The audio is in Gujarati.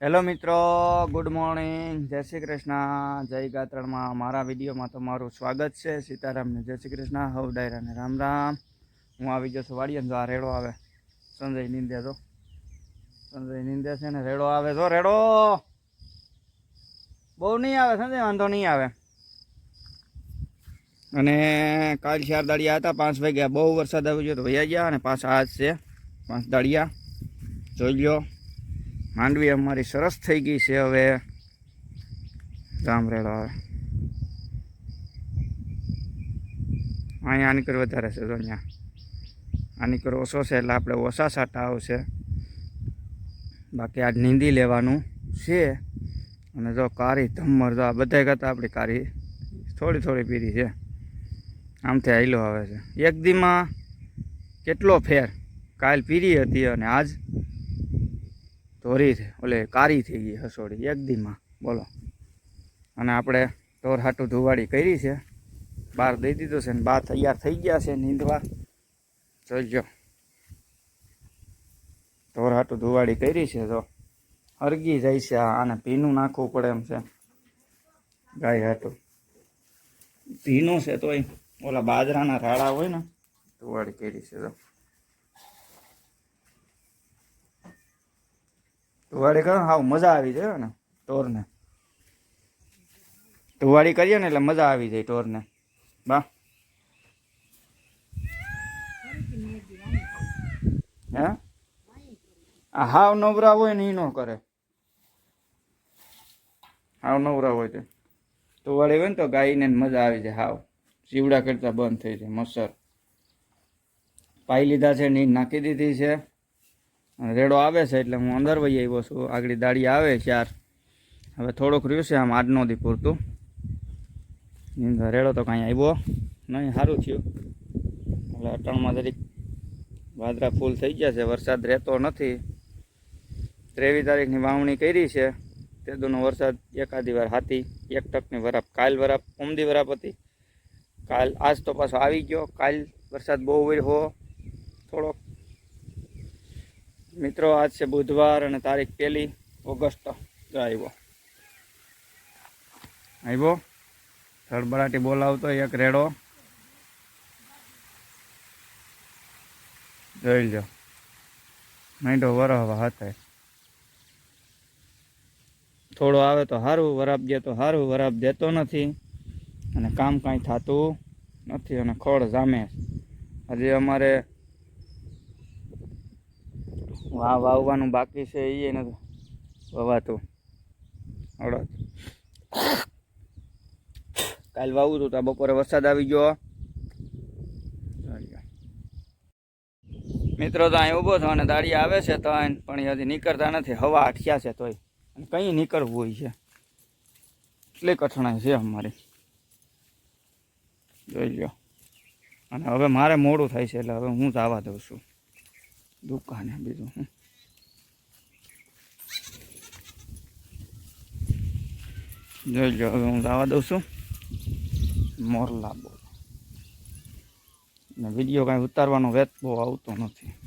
હેલો મિત્રો, ગુડ મોર્નિંગ. જય શ્રી કૃષ્ણ. જય ગાત્રણમાં મારા વિડીયોમાં તમારું સ્વાગત છે. સીતારામને જય શ્રી કૃષ્ણ. હવ ડાયરાને રામ રામ. હું આવી જશું વાડીએ જો આ રેડો આવે. સંજય નિંદે તો સંજય નિંદે છે ને રેડો આવે જો, રેડો. બહુ નહીં આવે સંજય, વાંધો નહીં આવે. અને કાલ ચાર દાડિયા હતા, પાંચ વાગ્યા. બહુ વરસાદ આવી ગયો તો વૈયા ગયા અને પાછા આજ છે પાંચ દાડિયા જોઈ લ્યો. માંડવી અમારી સરસ થઈ ગઈ છે હવે. ગામરેડો આવે અહીંયા આની કર વધારે છે તો અહીંયા. આની કર ઓછો છે એટલે આપણે ઓછા સાટા આવશે. બાકી આજ નીંદી લેવાનું છે. અને જો કારી, ધમ્મર તો આ બધા કરતાં આપણી કારી થોડી થોડી પીરી છે. આમથી હાઈલો આવે છે. એક દીમાં કેટલો ફેર? કાલ પીરી હતી અને આજ ધોરી ઓલે કારી થઈ ગઈ હસોડી, એક દીમાં. બોલો. અને આપણે ઢોર હાટું ધુવાડી કરી છે. બહાર દઈ દીધું છે ને બહાર તૈયાર થઈ ગયા છે નીંદવા. જોઈજો ઢોર હાટું ધુવાડી કરી છે તો હરગી જાય છે આને ભીનું નાખવું પડે એમ છે. ગાય હાટું. ભીનું છે તોય. ઓલા બાજરાના રાડા હોય ને, ધુવાડી કરી છે તો. ધુવાડી કરો હાવ મજા આવી જાય ને, ટોરને. ધુવાડી કરીએ ને એટલે મજા આવી જાય ટોરને. બા. હે? આ હાવ નવરા હોય ને એ ન કરે. હાવ નવરા હોય તે. ધુવાડી હોય ને તો ગાયને મજા આવી જાય હાવ. ચીવડા કરતા બંધ થઈ જાય, મસર. પાઈ લીધા છે નીંદ નાખી દીધી છે. રેડો આવે છે એટલે હું અંદર વહી આવ્યો છું. આગળ દાડી આવે ચાર. હવે થોડુંક રહ્યું છે આમ આજનો દી પૂરતું. રેડો તો કાંઈ આવ્યો નહીં, સારું થયું. એટલે અટાણમાં જરીક વાદરા ફૂલ થઈ ગયા છે, વરસાદ રહેતો નથી. ત્રેવીસ તારીખની વાવણી કરી છે. તે દોનો વરસાદ એકાદી વાર હાથી, એક ટકની વરાપ, કાલ વરાપ, ઉમદી વરાપ હતી. કાલ આજ તો પાછો આવી ગયો. કાલ વરસાદ બહુ હો થોડોક મિત્રો, આજ છે બુધવાર અને તારીખ પહેલી ઓગસ્ટ આવ્યો આવ્યો ધડબડાટી બોલાવતો એક રેડો. જોઈ લો માંડો વરહવા હાથે. થોડો આવે તો સારું વરાપ દે તો સારું વરાપ દેતો નથી. અને કામ કાંઈ થતું નથી અને ખોળ જામે હજી અમારે વાહ વાવવાનું બાકી છે એ નથી વવાતું. અડદ કાલ વાવું હતું તો બપોરે વરસાદ આવી ગયો. મિત્રો તો અહીં ઊભો છો અને દાડી આવે છે તો પણ હજી નીકળતા નથી. હવા અઠ્યા છે તોય. અને કંઈ નીકળવું હોય છે. એટલી કઠણાઈ છે અમારી. જોઈ લો અને હવે મારે મોડું થાય છે એટલે હવે હું જ આવવા દઉં છું. દુકાને બીજું હું. જોઈ હવે હું જવા દઉં છું. મોરલા બોલ. ને વીડિયો કાંઈ ઉતારવાનો વેત બહુ આવતો નથી.